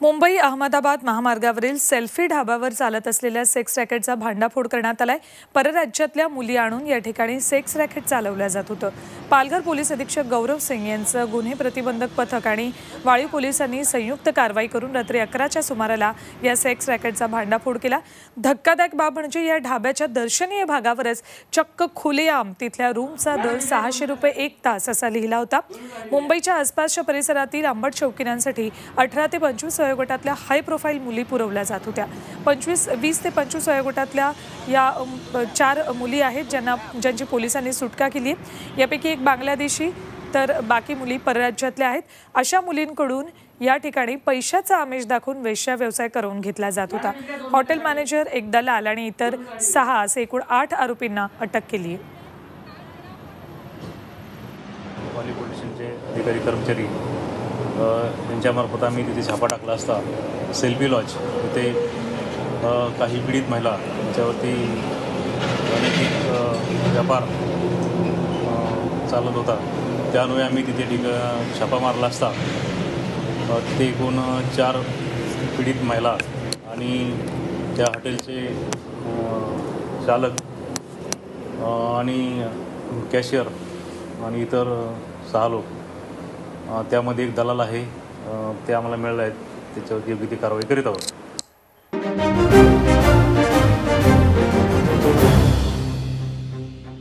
मुंबई अहमदाबाद महामार्गावरील सेल्फी ढाब्यावर चालत असलेल्या सेक्स रॅकेटचा भांडाफोड करण्यात आलाय. परराज्यातल्या मुली आणून या ठिकाणी सेक्स रॅकेट चालवलं जात होतं. पालघर पोलीस अधीक्षक गौरव सिंग यांचं गुन्हे प्रतिबंधक पथक आणि वाळीव पोलिसांनी संयुक्त कारवाई करून रात्री अकराच्या सुमाराला या सेक्स रॅकेटचा भांडाफोड केला. धक्कादायक बाब म्हणजे या ढाब्याच्या दर्शनीय भागावरच चक्क खुलेआम तिथल्या रूमचा दर सहाशे रुपये एक तास असा लिहिला होता. मुंबईच्या आसपासच्या परिसरातील आंबट शौकीनांसाठी अठरा ते पंचवीस वयोगटातल्या हाय प्रोफाईल मुली पुरवल्या जात होत्या. पंचवीस वीस ते पंचवीस वयोगटातल्या या चार मुली आहेत ज्यांना ज्यांची पोलिसांनी सुटका केली यापैकी एक बांगलादेशी तर बाकी मुली परराज्यातल्या आहेत. अशा मुलींकडून या ठिकाणी पैशाचा आमिष दाखवून वेश्या व्यवसाय करून घेतला जात होता. हॉटेल मॅनेजर एक दलाल आणि इतर सहा असे एकूण आठ आरोपींना अटक केली आहे. अधिकारी कर्मचारी यांच्यामार्फत आम्ही तिथे छापा टाकला असता. सेल्फी लॉज तिथे काही पीडित महिला यांच्यावरती अनेक व्यापार चालत होता. त्यामुळे आम्ही तिथे ठिक छापा मारला असता. तिथे एकूण चार पीडित महिला आणि त्या हॉटेलचे चालक आणि कॅशियर आणि इतर सहा लोक. त्यामध्ये एक दलाल आहे. ते आम्हाला मिळाले आहेत. त्याच्यावरती योग्य ती कारवाई करीत आहोत.